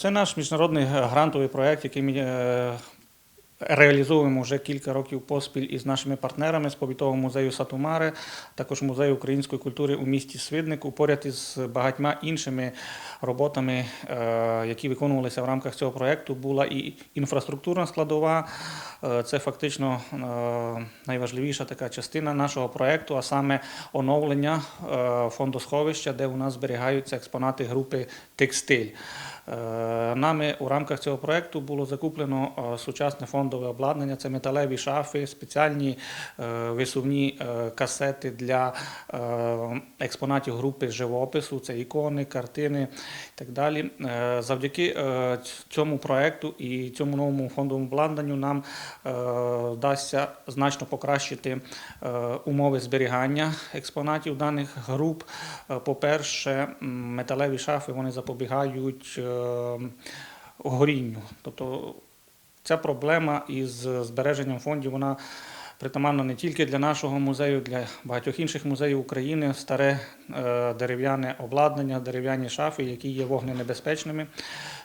Це наш міжнародний грантовий проєкт, який ми е, реалізовуємо вже кілька років поспіль із нашими партнерами з повітового музею Сатумари, також музею української культури у місті Свиднику, поряд із багатьма іншими роботами, е, які виконувалися в рамках цього проєкту, була і інфраструктурна складова. Е, Це фактично е, найважливіша така частина нашого проєкту, а саме оновлення е, фондосховища, де у нас зберігаються експонати групи текстиль. Е, Нами у рамках цього проєкту було закуплено е, сучасне фондове обладнання. Це металеві шафи, спеціальні е, висувні касети для експонатів групи живопису, це ікони, картини і так далі. Завдяки цьому проєкту і цьому новому фондовому обладнанню нам вдасться значно покращити умови зберігання експонатів даних груп. Е, По-перше, металеві шафи вони запобігають е, горінню. Тобто ця проблема із збереженням фондів вона притаманна не тільки для нашого музею, для багатьох інших музеїв України. Старе е, дерев'яне обладнання, дерев'яні шафи, які є вогненебезпечними.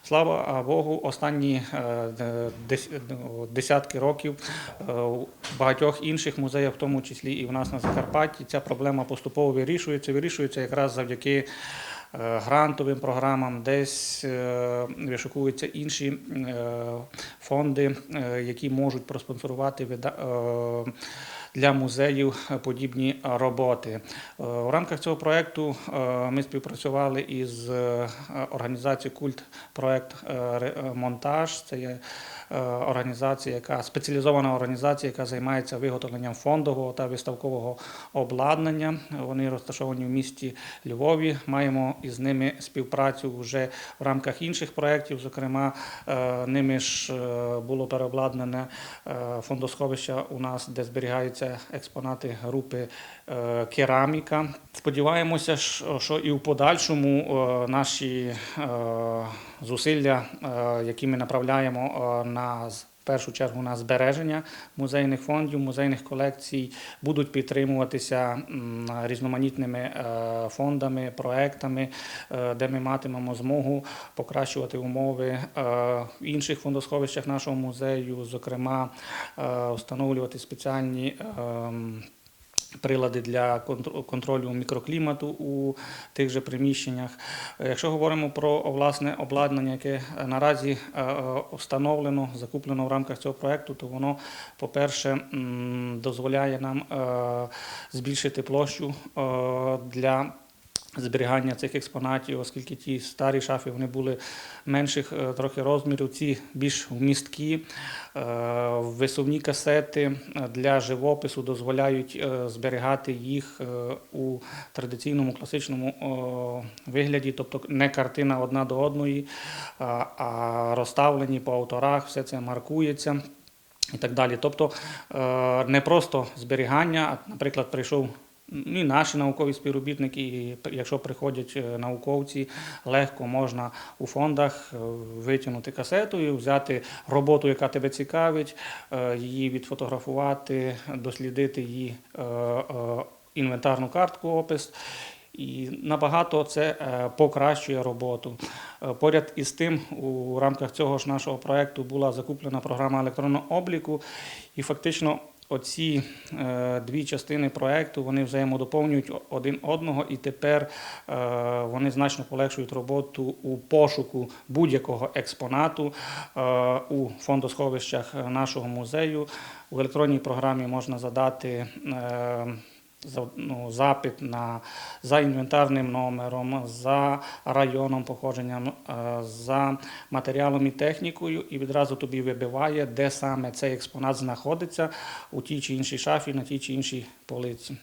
Слава Богу, останні е, десятки років е, у багатьох інших музеях, в тому числі і в нас на Закарпатті, ця проблема поступово вирішується. Вирішується якраз завдяки е, грантовим програмам, десь е, вишукуються інші е, фонди, е, які можуть проспонсорувати е, для музеїв подібні роботи. Е, У рамках цього проєкту е, ми співпрацювали із е, організацією Культ проект е, е, монтаж. Це є е, організація, яка спеціалізована організація, яка займається виготовленням фондового та виставкового обладнання. Вони розташовані в місті Львові. Маємо із ними співпрацю вже в рамках інших проєктів. Зокрема, е, ними ж е, було переобладнане е, фондосховище у нас, де зберігаються експонати групи е, кераміка. Сподіваємося, що і в подальшому е, наші е, зусилля, е, які ми направляємо е, на в першу чергу на збереження музейних фондів, музейних колекцій, будуть підтримуватися різноманітними е, фондами, проектами, е, де ми матимемо змогу покращувати умови е, в інших фондосховищах нашого музею, зокрема, встановлювати спеціальні. Прилади для контр- контролю мікроклімату у тих же приміщеннях. Е, Якщо говоримо про власне обладнання, яке е, наразі е, встановлено, закуплено в рамках цього проекту, то воно, по-перше, дозволяє нам збільшити площу для зберігання цих експонатів, оскільки ті старі шафи вони були менших е, трохи розмірів, ці більш вмісткі. Е, Висувні касети е, для живопису дозволяють зберігати їх у традиційному класичному вигляді, тобто не картина одна до одної, а- розставлені по авторах, все це маркується. І так далі. Тобто не просто зберігання, а, наприклад, прийшов і наші наукові співробітники, і якщо приходять е, науковці, легко можна у фондах е, витягнути касету і взяти роботу, яка тебе цікавить, е, її відфотографувати, дослідити її інвентарну картку, опис. І набагато це покращує роботу. Поряд із тим, у рамках цього ж нашого проекту була закуплена програма електронного обліку, і фактично оці е, дві частини проекту вони взаємодоповнюють один одного, і тепер е, вони значно полегшують роботу у пошуку будь-якого експонату е, у фондосховищах нашого музею. У електронній програмі можна задати. Ну, запит на, за інвентарним номером, за районом походженням, е, за матеріалом і технікою, і відразу тобі вибиває, де саме цей експонат знаходиться у тій чи іншій шафі, на тій чи іншій полиці.